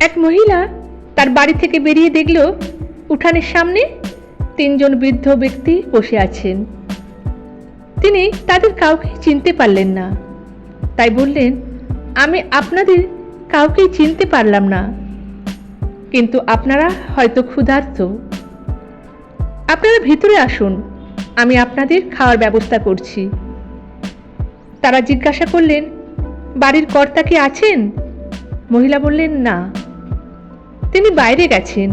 এক মহিলা তার বাড়ি থেকে বেরিয়ে দেখল উঠানের সামনে তিনজন বৃদ্ধ ব্যক্তি বসে আছেন। তিনি তাদের কাউকে চিনতে পারলেন না। তাই বললেন, আমি আপনাদের কাউকেই চিনতে পারলাম না। কিন্তু আপনারা হয়তো ক্ষুধার্ত। আপনারা ভিতরে আসুন, আমি আপনাদের খাওয়ার ব্যবস্থা করছি। তারা জিজ্ঞাসা করলেন, বাড়ির কর্তা কি আছেন? মহিলা বললেন, না। তিনি বাইরে গেছেন।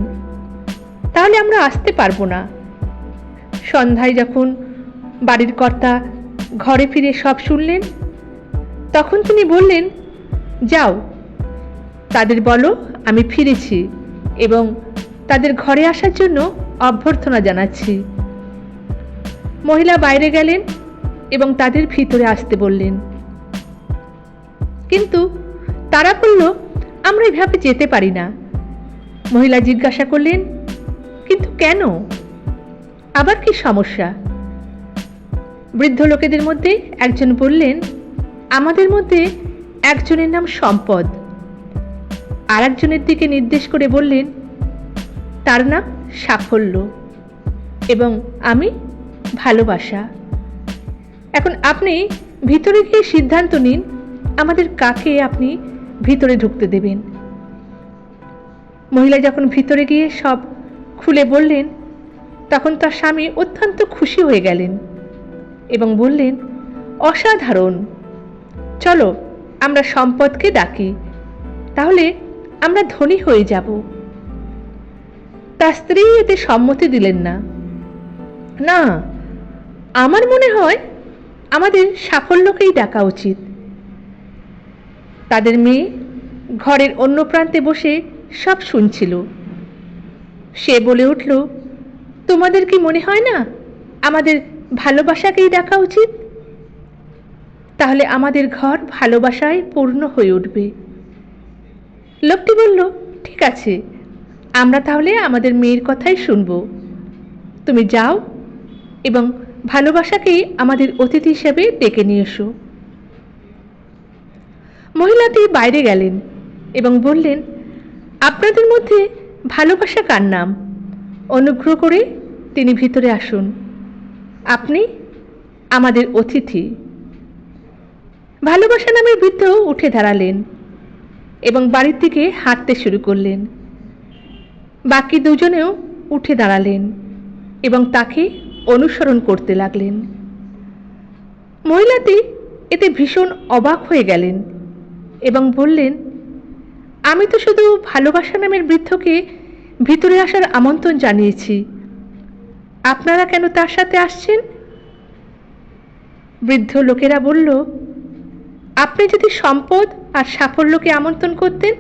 তাহলে আমরা আসতে পারব না। সন্ধ্যায় যখন বাড়ির কর্তা ঘরে ফিরে সব শুনলেন, তখন তিনি বললেন, যাও, তাদের বলো, আমি ফিরেছি এবং তাদের ঘরে আসার জন্য অভ্যর্থনা জানাচ্ছি। মহিলা বাইরে গেলেন এবং তাদের ভিতরে আসতে বললেন। কিন্তু তারা বলল, আমরা এভাবে যেতে পারি না। মহিলা জিজ্ঞাসা করলেন, কিন্তু কেন? আবার কি সমস্যা? বৃদ্ধ লোকেদের মধ্যে একজন বললেন, আমাদের মধ্যে একজনের নাম সম্পদ। আর একজনের দিকে নির্দেশ করে বললেন, তার নাম সাফল্য এবং আমি ভালোবাসা। এখন আপনি ভিতরে গিয়ে সিদ্ধান্ত নিন, আমাদের কাকে আপনি ভিতরে ঢুকতে দেবেন। মহিলা যখন ভিতরে গিয়ে সব খুলে বললেন, তখন তার স্বামী অত্যন্ত খুশি হয়ে গেলেন এবং বললেন, অসাধারণ। চলো, আমরা সম্পদকে ডাকি। তাহলে আমরা ধনী হয়ে যাব। তার স্ত্রী এতে সম্মতি দিলেন না। না, আমার মনে হয় আমাদের সাফল্যকেই ডাকা উচিত। তাদের মেয়ে ঘরের অন্য প্রান্তে বসে সব শুনছিল। সে বলে উঠল, তোমাদের কি মনে হয় না, আমাদের ভালোবাসাকেই ডাকা উচিত? তাহলে আমাদের ঘর ভালোবাসায় পূর্ণ হয়ে উঠবে। লোকটি বলল, ঠিক আছে, আমরা তাহলে আমাদের মেয়ের কথাই শুনব। তুমি যাও এবং ভালোবাসাকেই আমাদের অতিথি হিসেবে ডেকে নিয়ে এসো। মহিলাটি বাইরে গেলেন এবং বললেন আপনাদের মধ্যে ভালোবাসা কার নাম? অনুগ্রহ করে তিনি ভিতরে আসুন। আপনি আমাদের অতিথি। ভালোবাসা নামের বৃদ্ধ উঠে দাঁড়ালেন এবং বাড়ির দিকে হাঁটতে শুরু করলেন। বাকি দুজনেও উঠে দাঁড়ালেন এবং তাকে অনুসরণ করতে লাগলেন। মহিলাটি এতে ভীষণ অবাক হয়ে গেলেন এবং বললেন আমি তো শুধু ভালোবাসা নামের বৃদ্ধকে ভিতরে আসার আমন্ত্রণ জানিয়েছি। আপনারা কেন তার সাথে আসছেন? বৃদ্ধ লোকেরা বলল, আপনি যদি সম্পদ আর সাফল্যকে আমন্ত্রণ করতেন,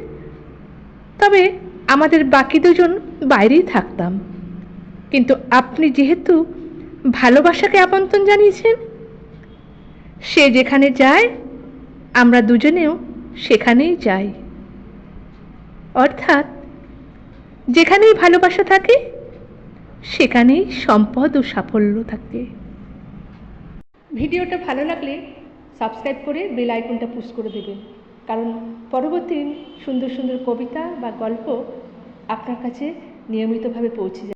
তবে আমাদের বাকি দুজন বাইরেই থাকতাম। কিন্তু আপনি যেহেতু ভালোবাসাকে আমন্ত্রণ জানিয়েছেন, সে যেখানে যায়, আমরা দুজনেও সেখানেই যাই। অর্থাৎ যেখানেই ভালোবাসা থাকে, সেখানেই সম্পদ ও সাফল্য থাকে। ভিডিওটা ভালো লাগলে সাবস্ক্রাইব করে বেল আইকনটা পুশ করে দেবেন। কারণ পরবর্তী সুন্দর সুন্দর কবিতা বা গল্প আপনার কাছে নিয়মিতভাবে পৌঁছে যাবে